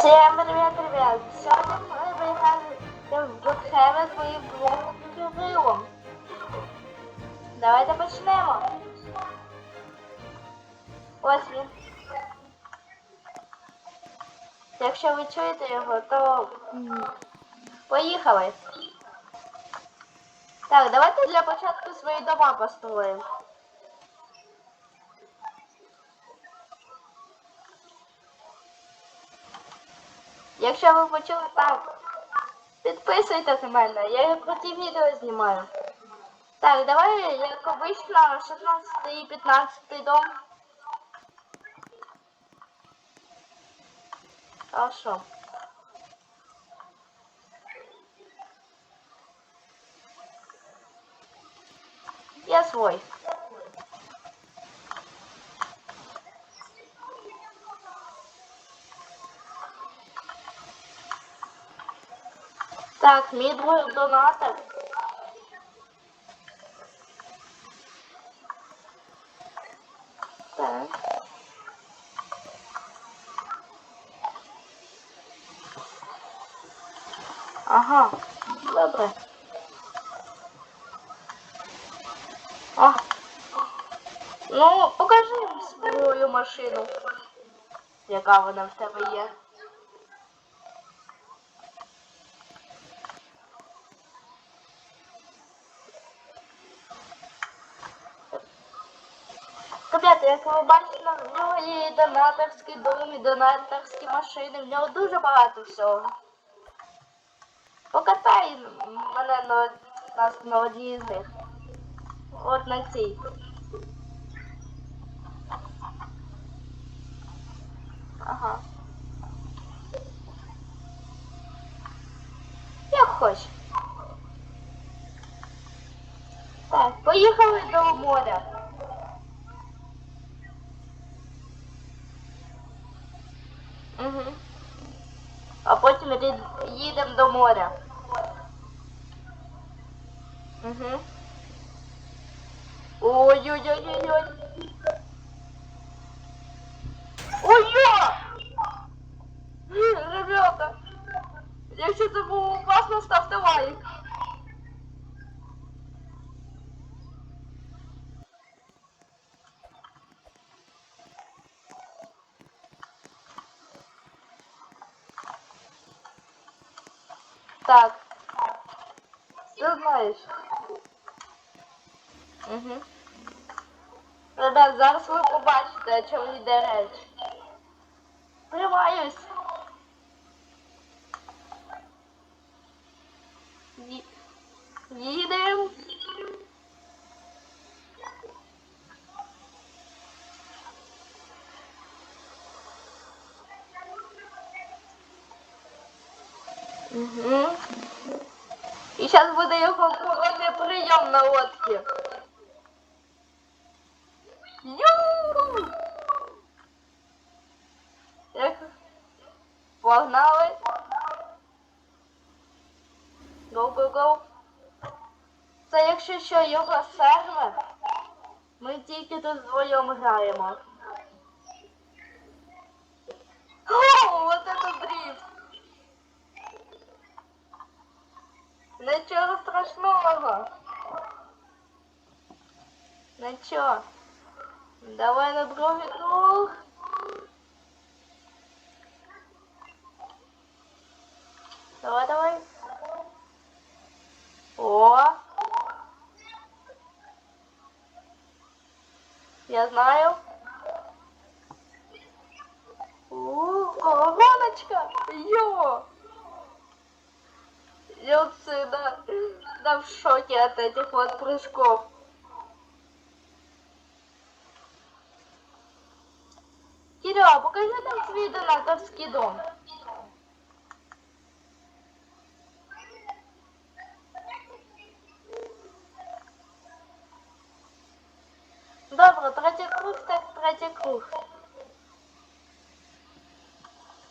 Всем привет, ребят! Сегодня мы виграємо в Брукхевен своїм блоком Кирилом. Давайте почнемо. Ось він. Якщо ви чуєте його, то м, поїхали. Так, давайте для початку свої дома построїмо. Якщо ви почули так, підписуйтесь на мене, я круті відео знімаю. Так, давай, як обично, 16 і 15 дом. Хорошо. Я свой. Так, мій друг донатор. Так. Ага, добре. А. Ну, покажи свою машину. Яка вона в тебе є. Як ви бачите, в нього є і донаторський дом, і донаторські машини, в нього дуже багато всього. Покатай мене на, нас на одній з них. От на цій. Ага. Як хочеш. Так, поїхали до моря. Угу. Потім їдемо до моря. Угу. Ой-ой-ой-ой-ой. Так. Ти знаєш. Угу. Ребят, зараз ви побачите, о чому йде реч. Приваюсь. Ї- Угу. І зараз буде його прийом на лодці. Ю! Як? Погнали. Go, go, go. Це якщо що його сервер, ми тільки тут вдвоєм граємо. Страшного. Нічого. Давай на другий круг. Давай, давай. О. Я знаю. У, колоночка. Йо. Я да, да в шоке от этих вот прыжков. Кирилл, покажи там свій донаторський дом. Добре, третій круг, так третій круг.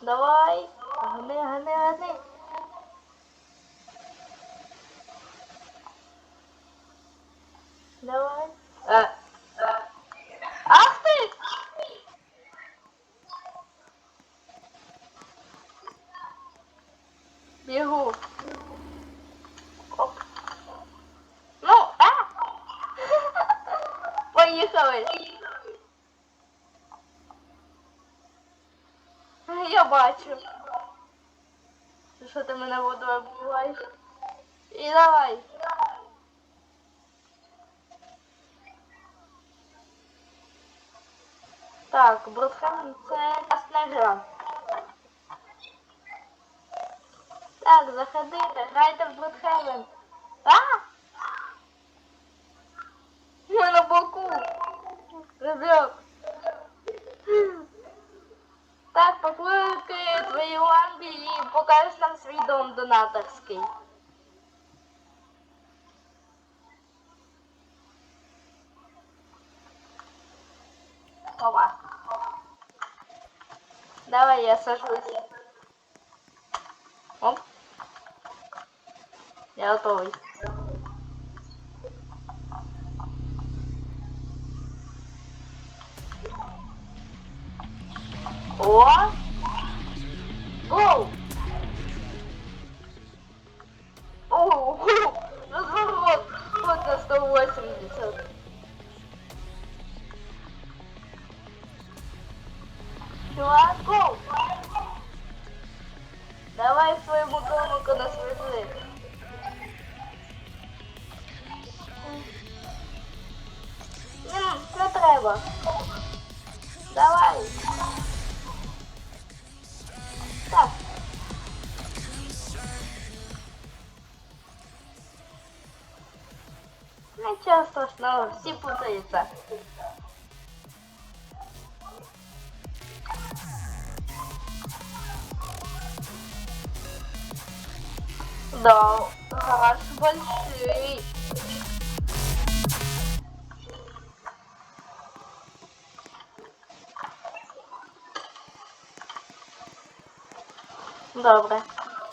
Давай, гни, гни, гни. Давай. Е, е. Ах ти! Бігу. Оп. Ну, а! Поїхали. Я бачу. Що ти мене водою оббиваєш? І давай. Так, Бродхем це класна гра. Так, заходите, грайте в Бродхевен. А! Ми на боку. Ребят. Так, поклики твої ламбі і покажеш нам свій дом донаторський. Опа. Давай я сажусь. Оп. Я готовий. О! Давай своєму домику нас везли. М, Не треба. Давай. Так. Нічого страшного, всі путаються. Да, гараж большой. Добре.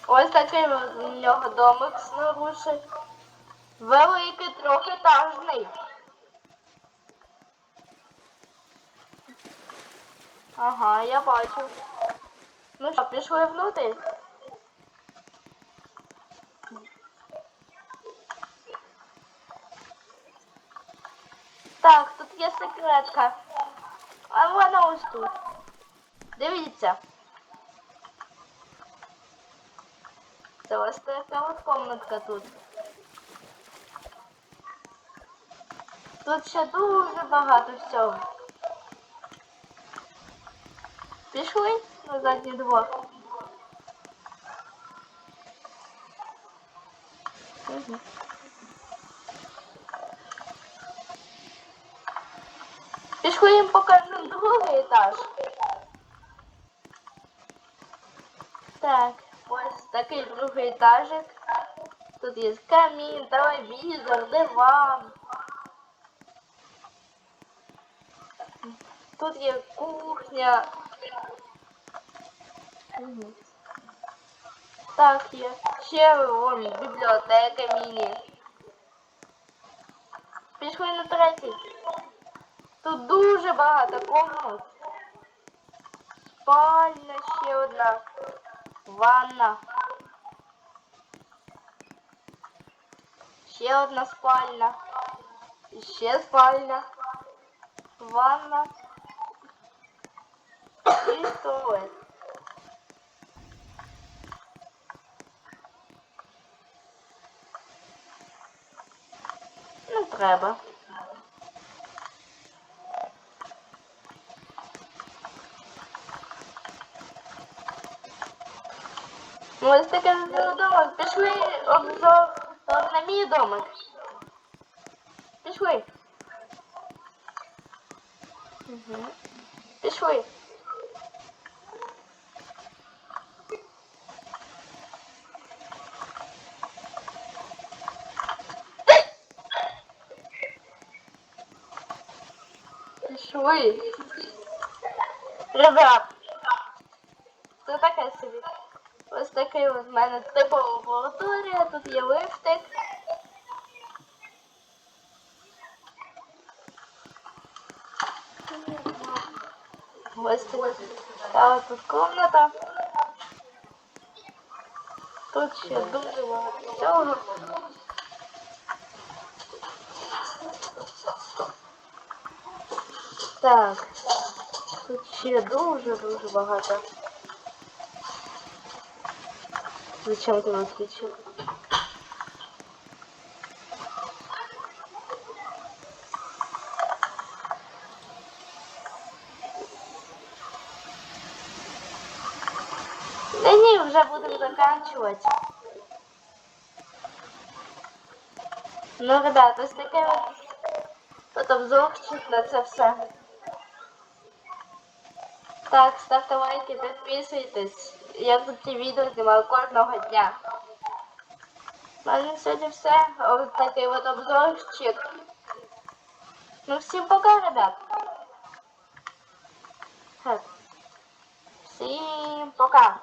Ось такий в нього домик снаружи. Великий, трьохетажний. Ага, я бачу. Ну що, пішли внутрі? Так, тут є секретка. А вона ось тут. Дивіться. Це ось така от комнатка тут. Тут ще дуже багато всього. Пішли на задній двор. Угу. Пішли їм покажемо другий етаж. Так, ось такий другий етажик. Тут є камін, телевізор, диван. Тут є кухня. Так, є. Ще вон бібліотека міні. Пішли на третій. Тут дуже багато комнат. Спальня ще одна. Ванна. Ще одна спальня. Ще спальня. Ванна. І туалет. Не треба. Ось таке домик. Пішли обзор на мій домик. Пішли. Угу. Пішли. Пішли. Ребят, це таке собі. Ось такий в мене типова лабораторія, тут є лифтик. Ось така тут комната. Тут ще дуже багато всього. Так. Тут ще дуже-дуже багато. Зачем ти виключив? Да ні, вже будемо заканчувати. Ну, ребята, ось таке от, от обзорчик на це все. Так, ставте лайки, підписуйтесь. Я тут ці відео знімаю кожного дня. У мене сьогодні все. Ось такий от обзорчик. Ну всім пока, ребят. Так. Всім пока.